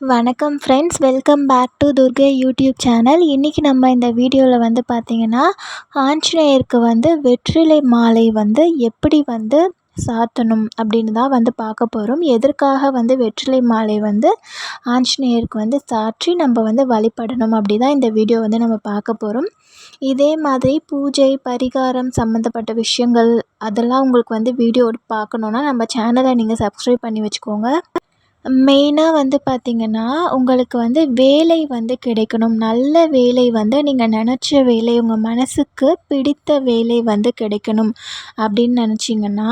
வணக்கம் friends welcome back to Durgai YouTube channel இன்றைக்கி நம்ம இந்த வீடியோவில் வந்து பார்த்திங்கன்னா ஆஞ்சநேயருக்கு வந்து வெற்றிலை மாலை வந்து எப்படி வந்து சாத்தணும் அப்படின்னு தான் வந்து பார்க்க போகிறோம் எதற்காக வந்து வெற்றிலை மாலை வந்து ஆஞ்சநேயருக்கு வந்து சாற்றி நம்ம வந்து வழிபடணும் அப்படி தான் இந்த வீடியோ வந்து நம்ம பார்க்க போகிறோம் இதே மாதிரி பூஜை பரிகாரம் சம்மந்தப்பட்ட விஷயங்கள் அதெல்லாம் உங்களுக்கு வந்து வீடியோ பார்க்கணுன்னா நம்ம சேனலை நீங்கள் சப்ஸ்கிரைப் பண்ணி வச்சுக்கோங்க. மெயினாக வந்து பார்த்திங்கன்னா உங்களுக்கு வந்து வேலை வந்து கிடைக்கணும். நல்ல வேலை வந்து நீங்கள் நினச்ச வேலை உங்கள் மனதுக்கு பிடித்த வேலை வந்து கிடைக்கணும் அப்படின்னு நினச்சிங்கன்னா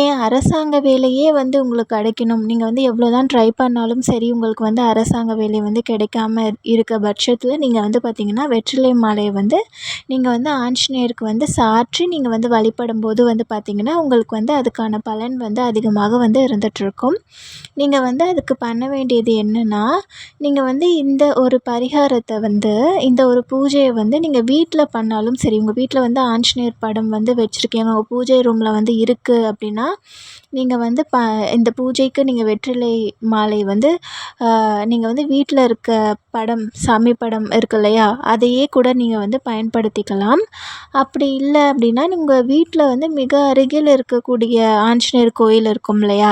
ஏன் அரசாங்க வேலையே வந்து உங்களுக்கு கிடைக்கணும் நீங்கள் வந்து எவ்வளோ தான் ட்ரை பண்ணாலும் சரி உங்களுக்கு வந்து அரசாங்க வேலை வந்து கிடைக்காம இருக்க பட்சத்தில் நீங்கள் வந்து பார்த்திங்கன்னா வெற்றிலை மாலையை வந்து நீங்கள் வந்து ஆஞ்சநேயருக்கு வந்து சாற்றி நீங்கள் வந்து வழிபடும் போது வந்து பார்த்திங்கன்னா உங்களுக்கு வந்து அதுக்கான பலன் வந்து அதிகமாக வந்து இருந்துகிட்ருக்கும் நீங்கள் வந்து அதுக்கு பண்ண வேண்டியது என்னென்னா நீங்கள் வந்து இந்த ஒரு பரிகாரத்தை வந்து இந்த ஒரு பூஜையை வந்து நீங்கள் வீட்டில் பண்ணாலும் சரி உங்கள் வீட்டில் வந்து ஆஞ்சநேயர் படம் வந்து வச்சுருக்கீங்க உங்கள் பூஜை ரூமில் வந்து இருக்குது அப்படின்னா நீங்கள் வந்து ப இந்த பூஜைக்கு நீங்கள் வெற்றிலை மாலை வந்து நீங்கள் வந்து வீட்டில் இருக்க படம் சாமி படம் இருக்கு இல்லையா? அதையே கூட நீங்கள் வந்து பயன்படுத்திக்கலாம். அப்படி இல்லை அப்படின்னா உங்கள் வீட்டில் வந்து மிக அருகில் இருக்கக்கூடிய ஆஞ்சநேயர் கோயில் இருக்கும் இல்லையா?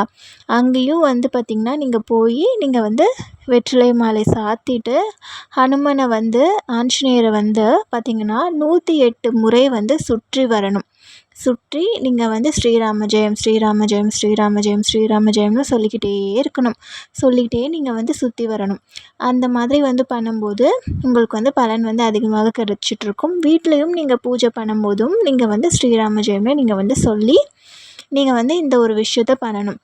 அங்கேயும் வந்து பார்த்திங்கன்னா நீங்கள் போய் நீங்கள் வந்து வெற்றிலை மாலை சாற்றிட்டு ஹனுமனை வந்து ஆஞ்சநேயரை வந்து பார்த்திங்கன்னா நூற்றி எட்டு முறை வந்து சுற்றி வரணும். சுற்றி நீங்கள் வந்து ஸ்ரீராம ஜெயம் ஸ்ரீராம ஜெயம் ஸ்ரீராம ஜெயம் ஸ்ரீராம ஜெயம்னு சொல்லிக்கிட்டே இருக்கணும். சொல்லிக்கிட்டே நீங்கள் வந்து சுற்றி வரணும். அந்த மாதிரி வந்து பண்ணும்போது உங்களுக்கு வந்து பலன் வந்து அதிகமாக கிடச்சிட்ருக்கும். வீட்லேயும் நீங்கள் பூஜை பண்ணும்போதும் நீங்கள் வந்து ஸ்ரீராம ஜெயமே நீங்கள் வந்து சொல்லி நீங்கள் வந்து இந்த ஒரு விஷயத்த பண்ணணும்.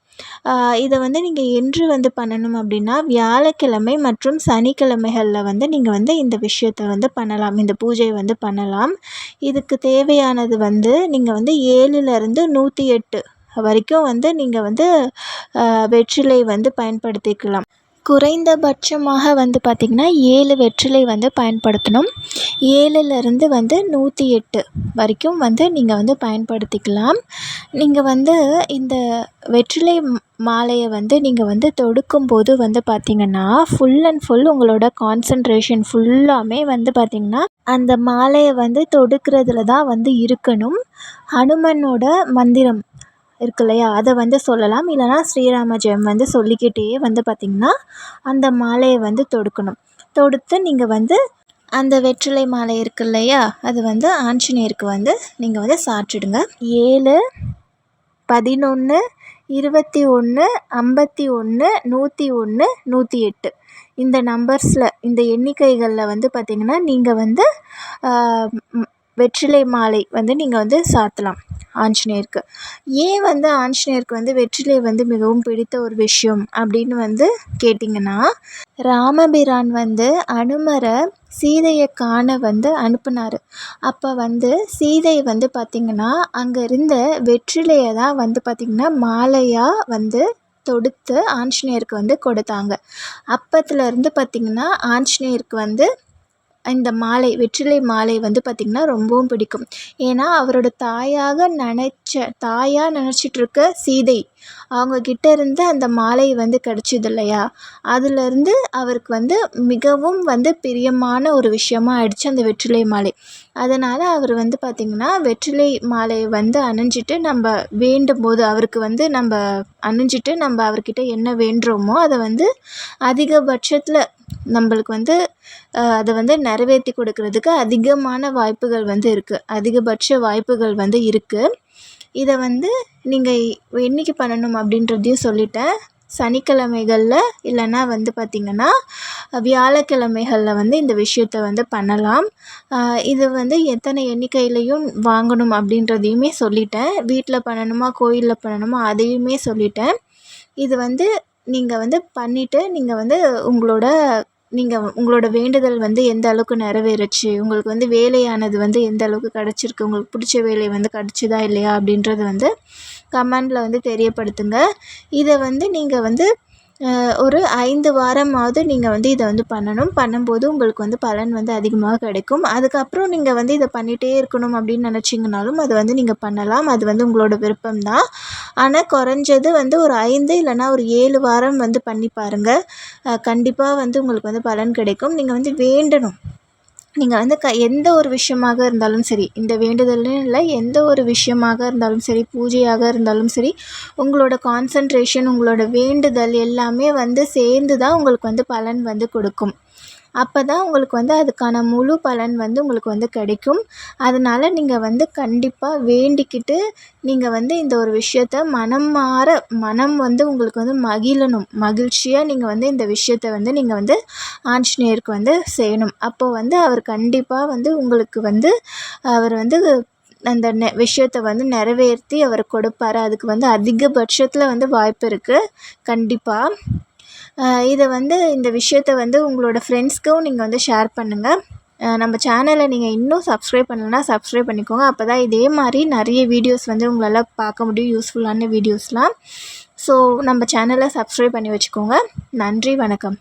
இதை வந்து நீங்கள் என்று வந்து பண்ணணும் அப்படின்னா வியாழக்கிழமை மற்றும் சனிக்கிழமைகளில் வந்து நீங்கள் வந்து இந்த விஷயத்த வந்து பண்ணலாம். இந்த பூஜையை வந்து பண்ணலாம். இதுக்கு தேவையானது வந்து நீங்கள் வந்து ஏழுலேருந்து நூற்றி எட்டு வரைக்கும் வந்து நீங்கள் வந்து வெற்றிலை வந்து பயன்படுத்திக்கலாம். குறைந்தபட்சமாக வந்து பார்த்திங்கன்னா ஏழு வெற்றிலை வந்து பயன்படுத்தணும். ஏழுலேருந்து வந்து நூற்றி எட்டு வரைக்கும் வந்து நீங்கள் வந்து பயன்படுத்திக்கலாம். நீங்கள் வந்து இந்த வெற்றிலை மாலையை வந்து நீங்கள் வந்து தொடுக்கும்போது வந்து பார்த்திங்கன்னா ஃபுல் அண்ட் ஃபுல் உங்களோட கான்சன்ட்ரேஷன் ஃபுல்லாமே வந்து பார்த்திங்கன்னா அந்த மாலையை வந்து தொடுக்கிறதுல தான் வந்து இருக்கணும். ஹனுமனோட மந்திரம் இருக்கு இல்லையா? அதை வந்து சொல்லலாம். இல்லைனா ஸ்ரீராம ஜெயம் வந்து சொல்லிக்கிட்டே வந்து பார்த்திங்கன்னா அந்த மாலையை வந்து தொடுக்கணும். தொடுத்து நீங்கள் வந்து அந்த வெற்றிலை மாலை இருக்கு இல்லையா? அது வந்து ஆஞ்சநேயருக்கு வந்து நீங்கள் வந்து சாற்றிடுங்க. ஏழு பதினொன்று இருபத்தி ஒன்று ஐம்பத்தி ஒன்று நூற்றி ஒன்று நூற்றி எட்டு. இந்த நம்பர்ஸில் இந்த எண்ணிக்கைகளில் வந்து பார்த்திங்கன்னா நீங்கள் வந்து வெற்றிலை மாலை வந்து நீங்கள் வந்து சாற்றலாம் ஆஞ்சநேயருக்கு. ஏன் வந்து ஆஞ்சநேயருக்கு வந்து வெற்றிலை வந்து மிகவும் பிடித்த ஒரு விஷயம் அப்படின்னு வந்து கேட்டிங்கன்னா ராமபிரான் வந்து அனுமரை சீதையை காண வந்து அனுப்புனார். அப்போ வந்து சீதை வந்து பார்த்திங்கன்னா அங்கே இருந்த வெற்றிலையை தான் வந்து பார்த்திங்கன்னா மாலையாக வந்து தொடுத்து ஆஞ்சநேயருக்கு வந்து கொடுத்தாங்க. அப்பத்துலேருந்து பார்த்திங்கன்னா ஆஞ்சநேயருக்கு வந்து இந்த மாலை வெற்றிலை மாலை வந்து பார்த்திங்கன்னா ரொம்பவும் பிடிக்கும். ஏன்னா அவரோட தாயாக நினச்ச தாயாக நினச்சிட்ருக்க சீதை அவங்கக்கிட்ட இருந்து அந்த மாலை வந்து கிடச்சிது இல்லையா அதுலேருந்து அவருக்கு வந்து மிகவும் வந்து பிரியமான ஒரு விஷயமா ஆயிடுச்சு அந்த வெற்றிலை மாலை. அதனால் அவர் வந்து பார்த்திங்கன்னா வெற்றிலை மாலையை வந்து அணிஞ்சிட்டு நம்ம வேண்டும் போது அவருக்கு வந்து நம்ம அணிஞ்சிட்டு நம்ம அவர்கிட்ட என்ன வேண்டுறோமோ அதை வந்து அதிகபட்சத்தில் நம்மளுக்கு வந்து அதை வந்து நிறைவேற்றி கொடுக்கறதுக்கு அதிகமான வாய்ப்புகள் வந்து இருக்குது அதிகபட்ச வாய்ப்புகள் வந்து இருக்குது இதை வந்து நீங்கள் என்றைக்கி பண்ணணும் அப்படின்றதையும் சொல்லிட்டேன். சனிக்கிழமைகளில் இல்லைன்னா வந்து பார்த்திங்கன்னா வியாழக்கிழமைகளில் வந்து இந்த விஷயத்த வந்து பண்ணலாம். இது வந்து எத்தனை எண்ணிக்கையிலையும் வாங்கணும் அப்படின்றதையுமே சொல்லிட்டேன். வீட்டில் பண்ணணுமா கோயிலில் பண்ணணுமா அதையுமே சொல்லிட்டேன். இது வந்து நீங்கள் வந்து பண்ணிவிட்டு நீங்கள் வந்து உங்களோட நீங்கள் உங்களோட வேண்டுதல் வந்து எந்த அளவுக்கு நிறைவேறுச்சு? உங்களுக்கு வந்து வேலையானது வந்து எந்த அளவுக்கு கிடச்சிருக்கு? உங்களுக்கு பிடிச்ச வேலை வந்து கிடச்சிதா இல்லையா? அப்படின்றது வந்து கமெண்டில் வந்து தெரியப்படுத்துங்க. இதை வந்து நீங்கள் வந்து ஒரு ஐந்து வாரமாவது நீங்கள் வந்து இதை வந்து பண்ணணும். பண்ணும்போது உங்களுக்கு வந்து பலன் வந்து அதிகமாக கிடைக்கும். அதுக்கப்புறம் நீங்கள் வந்து இதை பண்ணிகிட்டே இருக்கணும் அப்படின்னு நினச்சிங்கனாலும் அதை வந்து நீங்கள் பண்ணலாம். அது வந்து உங்களோட விருப்பம் தான் ஆனால் குறைஞ்சது வந்து ஒரு ஐந்து இல்லைனா ஒரு ஏழு வாரம் வந்து பண்ணி பாருங்கள் கண்டிப்பாக வந்து உங்களுக்கு வந்து பலன் கிடைக்கும். நீங்கள் வந்து வேண்டணும். நீங்கள் வந்து க எந்த ஒரு விஷயமாக இருந்தாலும் சரி இந்த வேண்டுதல்னு இல்லை எந்த ஒரு விஷயமாக இருந்தாலும் சரி பூஜையாக இருந்தாலும் சரி உங்களோட கான்சன்ட்ரேஷன் உங்களோட வேண்டுதல் எல்லாமே வந்து சேர்ந்து தான் உங்களுக்கு வந்து பலன் வந்து கொடுக்கும். அப்போ தான் உங்களுக்கு வந்து அதுக்கான முழு பலன் வந்து உங்களுக்கு வந்து கிடைக்கும். அதனால் நீங்கள் வந்து கண்டிப்பாக வேண்டிக்கிட்டு நீங்கள் வந்து இந்த ஒரு விஷயத்த மனம் மாற மனம் வந்து உங்களுக்கு வந்து மகிழணும். மகிழ்ச்சியாக நீங்கள் வந்து இந்த விஷயத்த வந்து நீங்கள் வந்து ஆஞ்சநேயருக்கு வந்து செய்யணும். அப்போது வந்து அவர் கண்டிப்பாக வந்து உங்களுக்கு வந்து அவர் வந்து அந்த நெ விஷயத்தை வந்து நிறைவேற்றி அவர் கொடுப்பார். அதுக்கு வந்து அதிகபட்சத்தில் வந்து வாய்ப்பு இருக்குது கண்டிப்பாக இதை வந்து இந்த விஷயத்த வந்து உங்களோட ஃப்ரெண்ட்ஸ்க்கும் நீங்கள் வந்து ஷேர் பண்ணுங்கள் நம்ம சேனலை நீங்கள் இன்னும் சப்ஸ்கிரைப் பண்ணலைன்னா சப்ஸ்கிரைப் பண்ணிக்கோங்க. அப்போ தான் இதே மாதிரி நிறைய வீடியோஸ் வந்து உங்களால் பார்க்க முடியும் யூஸ்ஃபுல்லான வீடியோஸ்லாம் ஸோ நம்ம சேனலை சப்ஸ்கிரைப் பண்ணி வச்சுக்கோங்க. நன்றி வணக்கம்.